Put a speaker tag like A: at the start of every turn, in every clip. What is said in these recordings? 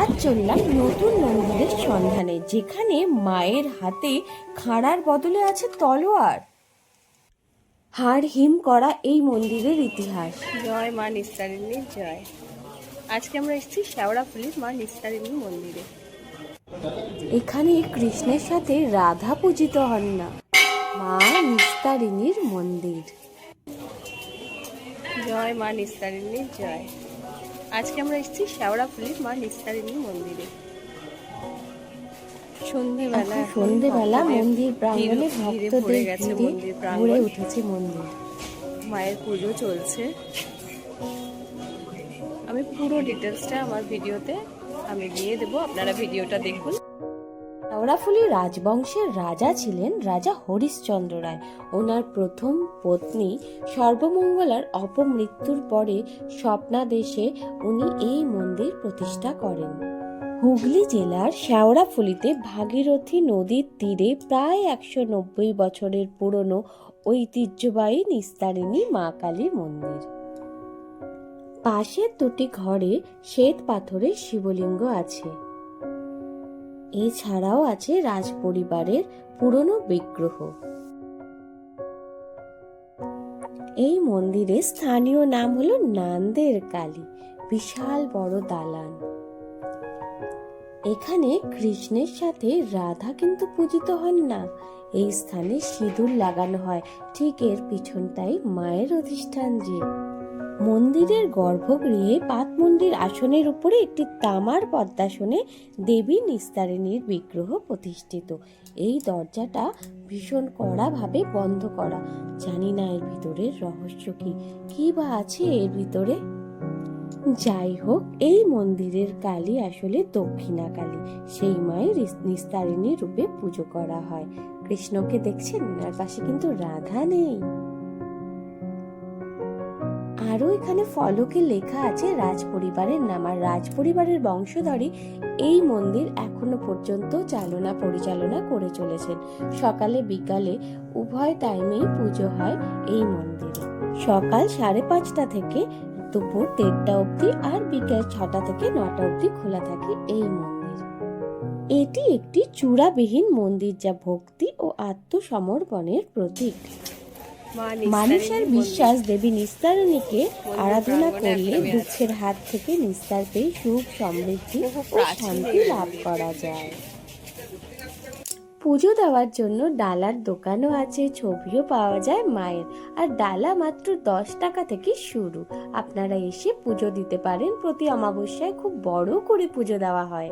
A: আজ চললাম নতুন মন্দিরের সন্ধানে যেখানে মায়ের হাতে খাঁড়ার বদলে আছে তলোয়ার। হাড় হিম করা এই মন্দিরের ইতিহাস।
B: জয় মা নিস্তারিণী জয়। আজকে আমরা এসেছি শেওড়াফুলির মা নিস্তারিণী মন্দিরে।
A: এখানে কৃষ্ণের সাথে রাধা পূজিত হন না মা নিস্তারিণীর মন্দির।
B: জয় মা নিস্তারিণী জয়। আজকে আমরা এসেছি শেওড়াফুলির মা নিস্তারিণী মন্দিরে। সন্ধেবেলা
A: সন্ধেবেলা মন্দির প্রাঙ্গণে ভক্তদের
B: গেছে
A: ভিড়ে
B: মন্দির
A: ভরে উঠেছে মন্দির।
B: মায়ের পুজো চলছে। আমি পুরো ডিটেলসটা আমার ভিডিওতে আমি দিয়ে দেবো আপনারা ভিডিওটা দেখুন।
A: হাওড়াফুলি রাজবংশের রাজা ছিলেন রাজা হরিশ্চন্দ্র রায়। ওনার প্রথম পত্নী সর্বমঙ্গলার অপমৃত্যুর পরে স্বপ্নাদেশে উনি এই মন্দির প্রতিষ্ঠা করেন। হুগলি জেলার শেওড়াফুলিতে ভাগীরথী নদীর তীরে প্রায় একশো নব্বই বছরের পুরনো ঐতিহ্যবাহী নিস্তারিণী মা কালী মন্দির। পাশের দুটি ঘরে শ্বেত পাথরের শিবলিঙ্গ আছে। এছাড়াও আছে রাজপরিবারের পুরনো বিগ্রহ। এই মন্দিরের স্থানীয় নাম হলো নান্দের কালী, বিশাল বড় দালান। এখানে কৃষ্ণের সাথে রাধা কিন্তু পূজিত হন না। এই স্থানে সিঁদুর লাগানো হয়, ঠিক এর পিছনটাই মায়ের অধিষ্ঠান যে। মন্দিরের গর্ভগৃহে পাত মন্দির আসনের উপরে একটি তামার পদ্মাসনে দেবী নিস্তারিণীর বিগ্রহ প্রতিষ্ঠিত। এই দরজাটা ভীষণ কড়াভাবে বন্ধ করা। জানি না এর ভিতরের রহস্য কি। কি বা আছে এর ভিতরে? যাই হোক, এই মন্দিরের কালী আসলে দক্ষিণা কালী। সেই মায়ের নিস্তারিণী রূপে পুজো করা হয়। কৃষ্ণকে দেখছেন? আর পাশে কিন্তু রাধা নেই। আরও এখানে ফলকে লেখা আছে রাজ পরিবারের নাম। আর রাজ পরিবারের বংশধরই এই মন্দির এখনও পর্যন্ত চালনা পরিচালনা করে চলেছেন। সকালে বিকালে উভয় টাইমেই পুজো হয় এই মন্দিরে। সকাল সাড়ে পাঁচটা থেকে দুপুর দেড়টা অবধি আর বিকেল ছটা থেকে নটা অবধি খোলা থাকে এই মন্দির। এটি একটি চূড়াবিহীন মন্দির যা ভক্তি ও আত্মসমর্পণের প্রতীক। মানুষের বিশ্বাস দেবী নিস্তারণীকে আরাধনা করলে দুঃখের হাত থেকে নিস্তার পেয়ে সুখ সমৃদ্ধি ও শান্তি লাভ করা যায়। পুজো দেওয়ার জন্য ডালার দোকানও আছে ছবিও পাওয়া যায় মায়ের। আর ডালা মাত্র দশ টাকা থেকে শুরু। আপনারা এসে পুজো দিতে পারেন। প্রতি অমাবস্যায় খুব বড় করে পুজো দেওয়া হয়।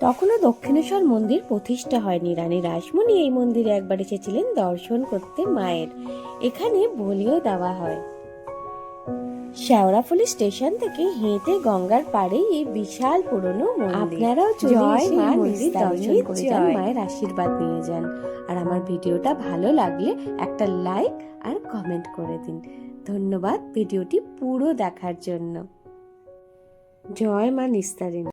A: তখনও দক্ষিণেশ্বর মন্দির প্রতিষ্ঠা হয়নি। রানী রাসমণি এই মন্দিরে একবার এসেছিলেন দর্শন করতে মায়ের। এখানে বলিও দেওয়া হয়। শেওড়াফুলি স্টেশন থেকে হেঁটে গঙ্গার পাড়ে এই বিশাল পুরনো আপনারাও
B: জয় মা
A: মন্দির দর্শন করে যান। মায়ের আশীর্বাদ নিয়ে যান। আর আমার ভিডিওটা ভালো লাগলে একটা লাইক আর কমেন্ট করে দিন। ধন্যবাদ ভিডিওটি পুরো দেখার জন্য। জয় মা নিস্তারিণী।